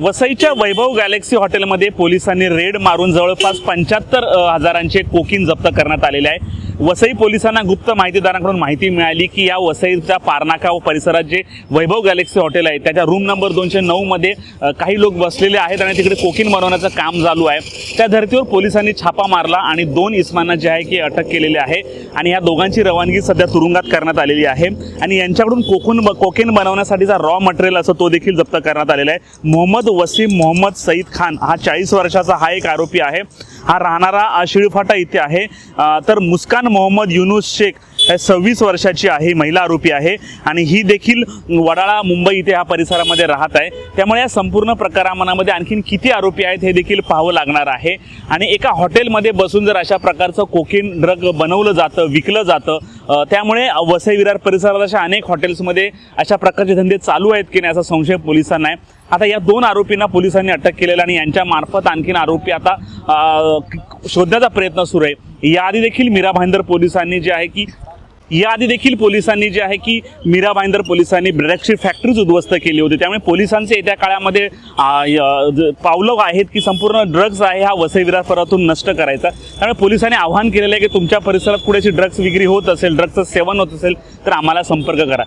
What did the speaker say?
वसईच्या वैभव गॅलेक्सी हॉटेलमध्ये पोलिसांनी रेड मारून जवळपास पंच्याहत्तर हजारांचे कोकीन जप्त करण्यात आलेले आहे. वसई पोलिसांना गुप्त माहितीदारांकडून माहिती मिळाली की या वसईच्या पारनाका व परिसरात जे वैभव गॅलेक्सी हॉटेल आहे त्याच्या रूम नंबर दोनशे नऊमध्ये काही लोक बसलेले आहेत आणि तिकडे कोकीन बनवण्याचं काम चालू आहे. त्या धर्तीवर पोलिसांनी छापा मारला आणि दोन इस्मांना जे आहे की अटक केलेली आहे आणि या दोघांची रवानगी सध्या तुरुंगात करण्यात आलेली आहे. आणि यांच्याकडून कोकून कोकेन बनवण्यासाठीचा रॉ मटेरियल असं तो देखील जप्त करण्यात आलेला आहे. मोहम्मद वसीम मोहम्मद सईद खान हा चाळीस वर्षाचा हा एक आरोपी आहे. हा राहणारा शिळफाटा इथे आहे. तर मुस्कान मोहम्मद युनुस शेख हे सव्वीस वर्षाची आहे महिला आरोपी आहे आणि ही देखील वडाळा मुंबई इथे ह्या परिसरामध्ये राहत आहे. त्यामुळे या संपूर्ण प्रकारामध्ये आणखीन किती आरोपी आहेत हे देखील पाहावं लागणार आहे. आणि एका हॉटेलमध्ये बसून जर अशा प्रकारचं कोकीन ड्रग बनवलं जातं विकलं जातं त्यामुळे वसई विरार परिसरात अशा अनेक हॉटेल्समध्ये अशा प्रकारचे धंदे चालू आहेत की नाही असा संशय पोलिसांना आहे. आता या दोन आरोपींना पोलिसांनी अटक केलेलं आणि यांच्या मार्फत आणखीन आरोपी आता शोधण्याचा प्रयत्न सुरू आहे. याआधी देखील मीरा भाईंदर पोलिसांनी जे आहे की याआधी देखील पोलिसांनी जे आहे की मीरा भाईंदर पोलिसांनी ड्रग्सची फॅक्टरीज उद्ध्वस्त केली होती. त्यामुळे पोलिसांचे येत्या काळामध्ये पावलं आहेत की संपूर्ण ड्रग्ज आहे हा वसई नष्ट करायचा. त्यामुळे पोलिसांनी आव्हान केलेलं आहे की तुमच्या परिसरात कुठेची ड्रग्स विक्री होत असेल ड्रग्सचं सेवन होत असेल तर आम्हाला संपर्क करा.